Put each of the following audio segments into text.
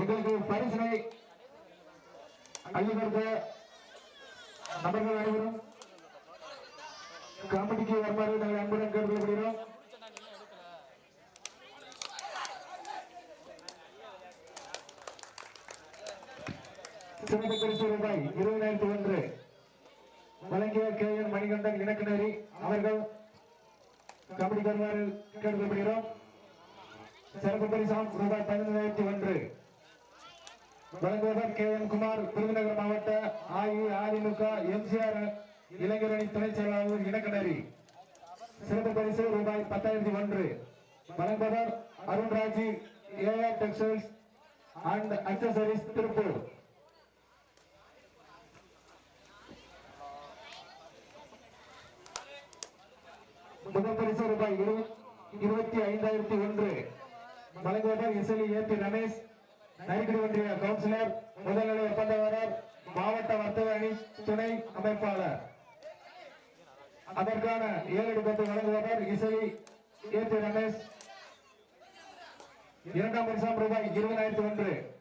எங்களுக்கு பரிசினை அள்ளிவருக நபர்கள் அனைவரும் காமெடிக்கு வருமாறு நாங்கள் அன்புடன் கேட்டுக்கொள்கிறோம். சிறப்பு பரிசு ரூபாய் இருபதாயிரத்தி ஒன்று. வழங்கிய கே என் மணிகண்டன் இணக்கினரி அவர்கள் கபடி வருமாறு கேட்டுக்கொள்கிறோம். சிறப்பு பரிசாம் ரூபாய் பதினைந்தாயிரத்தி ஒன்று. வழங்குவவர் கே எம் குமார் விருதுநகர் மாவட்ட அஇஅதிமுக எம்ஜிஆர் இளைஞரணி துணை செயலாளர் இனக்கடரி சிறப்பு பரிசு ரூபாய் பத்தாயிரத்தி ஒன்று. வழங்குபவர் Arunraji AR textiles and accessories Tiruppur. முதல் பரிசு ரூபாய் இரு- இருபத்தி ஐந்தாயிரத்தி ஒன்று. வழங்குவவர் இசலி ஏ பி ரமேஷ் நரிக்குடி ஒன்றிய கவுன்சிலர் முதல்நிலை ஒப்பந்ததாரர் மாவட்ட வர்த்தக அணி துணை அமைப்பாளர். அதற்கான ஏழு பத்து வழங்குவவர் இசை ஏ பி. ரமேஷ். இரண்டாம் வருஷம் ரூபாய் இருபதாயிரத்தி ஒன்று.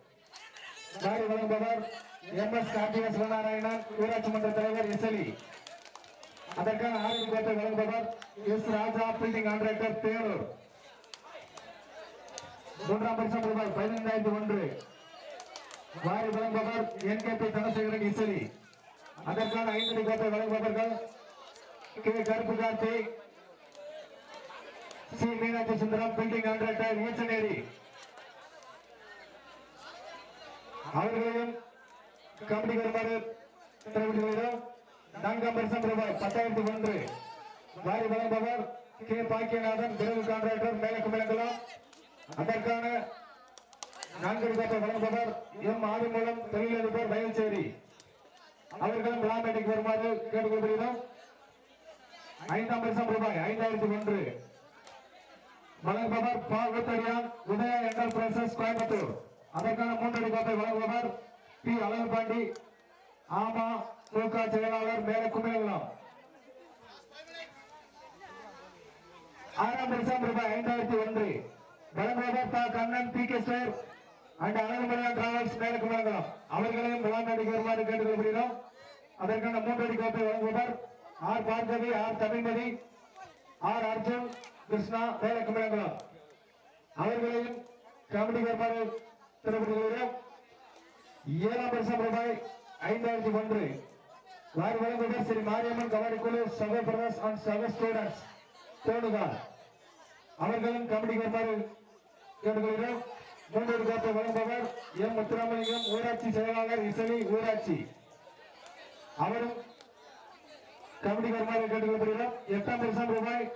காரி வழங்குபவர் எம். எஸ். கார்த்திக சிவநாராயணன் ஊராட்சி மன்ற தலைவர் இசலி. அதற்கான ஆறு கோட்டை வழங்குபவர் S. Raja building contractor Thenur மூன்றாம் பரிசம் ரூபாய் பதினைந்தாயிரத்தி ஒன்று. வாரி வழங்குபவர் N K P Dhanasekaran Isali. அதற்கான ஐந்து கோட்டை வழங்குபவர்கள் K. Karuppu Karthi C. Meenakshi Sundaram building contractor Eachaneri அவர்களையும் கமிட்டி வருமாறு தெரிவித்துள்ளோம் நான்காம் பரிசம் ரூபாய் பத்தாயிரத்தி ஒன்று. வாரி வழங்குபவர் கே. பாக்கியநாதன் விரைவு கான்ட்ராக்டர் மேலக்குமிழங்குளம் அதற்கான நான்கு ரூபாய் வழங்குபவர் எம் ஆதிமூலம் தொழிலதிபர் வயல்சேரி. அவர்களும் விழாமேட்டைக்கு வருமாறு கேட்டுக்கொள்கிறோம். ஐந்தாம் வருஷம் ரூபாய் ஐந்தாயிரத்தி ஒன்று. வழங்குபவர் பா ஊத்தடியான் என்டர்பிரைசஸ் கோயம்புத்தூர். அதற்கான மூன்றடி கோப்பை வழங்குபவர் பி. அழகுபாண்டி. ஆமா மூக செயலாளர் மேல குமிழகுளம் ஆறாம் வருஷம் ரூபாய் ஐந்தாயிரத்தி ஒன்று. Kannan P K sir and Alagumalaiya travels Melukku Kumizhakulam அவர்களையும் விழாமேடைக்கு வருமாறு கேட்டுக்கொள்கிறோம். அதற்கான மூன்றடி கோப்பை வழங்குவார் R Bhargavi R Tamilmathi R Arjun Krishna Melukku Kumizhakulam அவர்களையும் கமிட்டி வருமாறு தெரிவித்துள்ளோம் ஏழாம் வருஷம் ரூபாய் ஐந்தாயிரத்தி ஒன்று. வாரி வழங்குவர் ஸ்ரீ மாரியம்மன் கபடி குழு சக பிரதர்ஸ் அண்ட் சக ஸ்டூடெண்ட்ஸ் தோணுகார். அவர்களும் கமிட்டி வருமாறு கேட்டுக்கொள்கிறோம். மூன்றொரு கோப்பை வழங்குபவர் எம். முத்துராமலிங்கம் ஊராட்சி செயலாளர் இசலி ஊராட்சி. அவரும் கபடி கருமாறு கேட்டுக்கொள்கிறோம். எட்டாம் லட்சம் ரூபாய்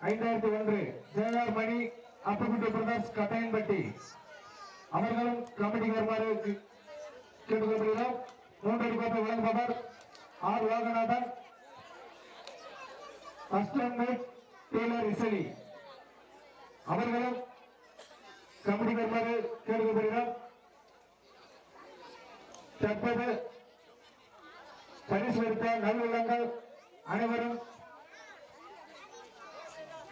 ஐந்தாயிரத்தி ஒன்று. ஜெயலார் மணி அப்புகுட்டி பிரதர்ஸ் கட்டையன்பட்டி. அவர்களும் கபடி கருமாறு கேட்டுக்கொள்கிறோம். மூன்றடி கோப்பை வழங்குபவர் ஆர். லோகநாதன் அஸ்டன்மேட் டெய்லர் இசலி அவர்களும் கமிட்டி வருமாறு கேட்டுக்கொள்கிறோம் தற்போது பரிசு எடுத்த நல்லுள்ளங்கள் அனைவரும்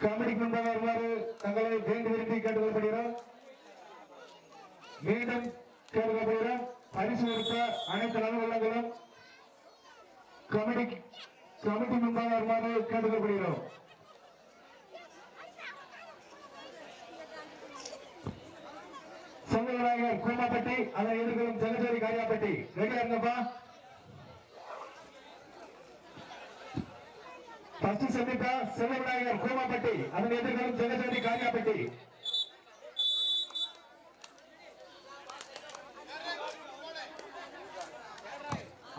கமிட்டிக்கு முன்பாக வருமாறு தங்களை வேண்டி விரும்பி கேட்டுக்கொள்ளப்படுகிறோம் மீண்டும் கேட்கப்படுகிறோம் பரிசு எடுத்த அனைத்து நலவல்லங்களும் கமிட்டி கமிட்டி முன்பாக வருமாறு கேட்டுக்கொள்ளப்படுகிறோம் கூமாப்பட்டி அதை எதிர்கொள்ளும் ஜெகஜோதி காரியாப்பட்டி. ரெடியா இருந்தப்பா ஃபர்ஸ்ட் சந்திப்பா செல்வராயர் கூமாப்பட்டி அதன் எதிர்கொள்ளும் ஜெகஜோதி காரியாப்பட்டி.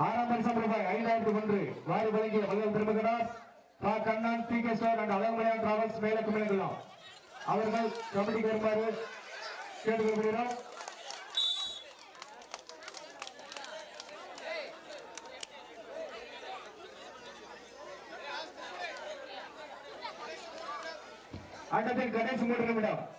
ஆறாம் பரிசம் ரூபாய் ஐந்தாயிரத்தி ஒன்று. வாரி வழங்கிய வல்லல் திருமகனார் பா. Kannan P. K. Sir and Alangamalaiyan travels Melakku Kumizhangulam அவர்கள் கமிட்டிக்கு வருமாறு கேட்டுக்கொள்கிறோம். ஆட்டத்தில் கடைசி மூன்று நிமிடம்.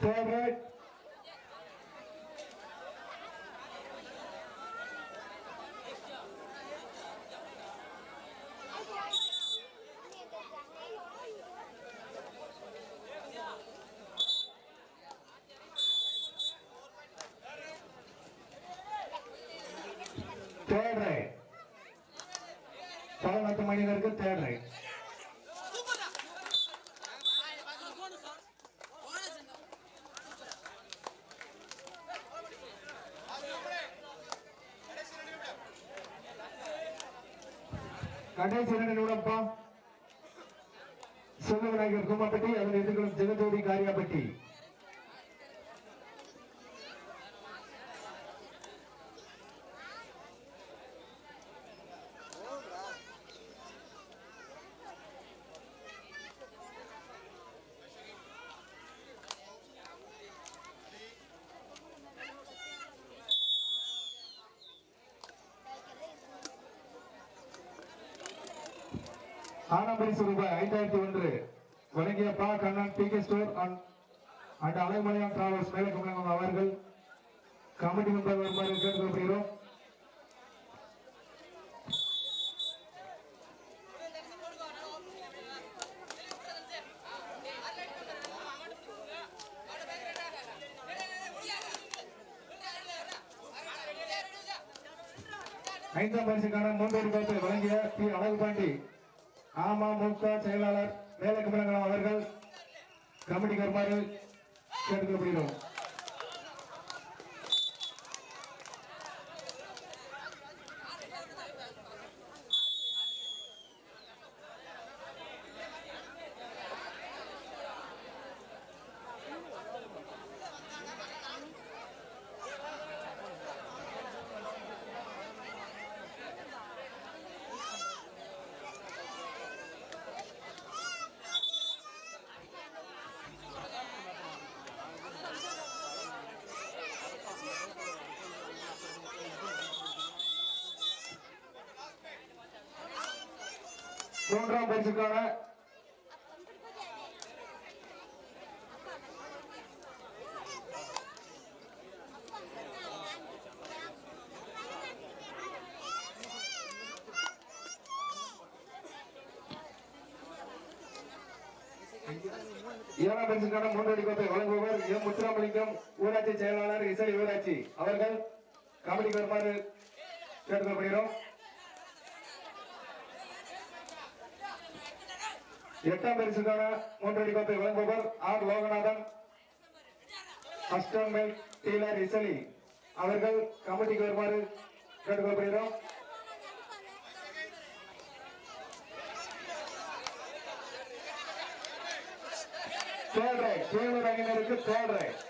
Forward. தேர்ட் ரைட் பதினெட்டு மணிநேருக்கு தேர்ட் ரைட் கடைசி இரண்டு நிமிடம்ப்பா சிவவிநாயகர் கும்மப்பட்டி அதன் எதிர்கொள்ளும் ஜெகஜோதி காரியாப்பட்டி ஆனாம் ஆனபரிசு ரூபாய் ஐந்தாயிரத்தி ஒன்று வழங்கிய பா. Kannan P. K. Store and Alaimalaiyan travels Melakkamalangam அவர்கள். கமிட்டி மெம்பர் வருமாறு கேட்டுக்கொள்கிறோம் ஐந்தாம் பரிசுக்கான மூன்று கோப்பை வழங்கிய பி. அழகு பாண்டி அழகுபாண்டி அமமுக செயலாளர் மேலக்கமலங்கலம் அவர்கள் கமிட்டி கருமாறு கேட்டுக்கொள்ளப்படுகிறோம். மூன்றாம் பரிசுக்கான ஏழாம் பரிசுக்கான மூன்றடி கோப்பை வழங்குபவர் எம் முத்துராமலிங்கம் ஊராட்சி செயலாளர் இசை ஊராட்சி. அவர்கள் கமிட்டிக்கு வருமாறு கேட்டுக்கொள்கிறோம். எட்டாம் பரிசுக்கான மூன்றடி கோப்பை வழங்குபவர் ஆர் லோகநாதன். அஸ்டன் மெல் டீலர் இசலி. அவர்கள் கமிட்டிக்கு வருமாறு கேட்டுக்கொள்கிறோம். தேர்ட் ரைட் தேர்வு அணியினருக்கு தேர்ட்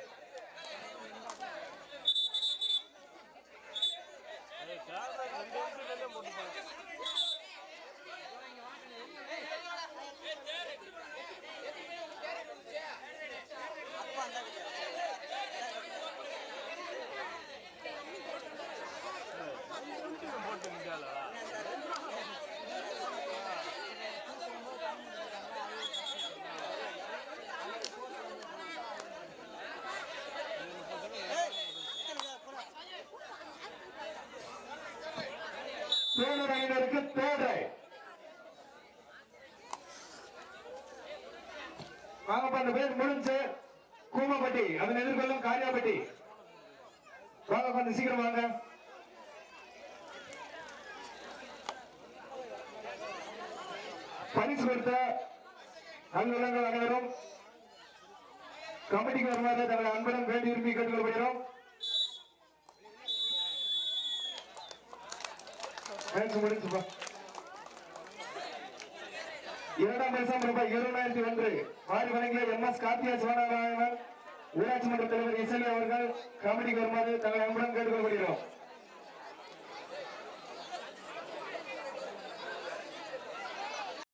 ரைட் தேர்வு அணியினருக்கு தேர்ட் ரைட் வாங்க பேர் முடிஞ்சு கூமப்பட்டி அதன் எதிர்கொள்ளும் காரியாப்பட்டி. வாங்க பண்ண சீக்கிரம் வாங்க பரிசு கொடுத்த நல்லுள்ளங்கள் அனைவரும் கமிட்டிக்கு வருமாறு தங்களை அன்புடன் வேண்டி விரும்பி கேட்டுக்கொள்கிறோம். முடிஞ்சுப்பா இரண்டாம் பரிசாம் ரூபாய் இருபதாயிரத்தி ஒன்று. வாரி வழங்கிய எம் எஸ் கார்த்தியா சிவநாராயணன் ஊராட்சி மன்ற தலைவர் இசலி அவர்கள் கமிட்டிக்கு வருமாறு தங்களை அன்புடன் கேட்டுக்கொள்கிறோம்.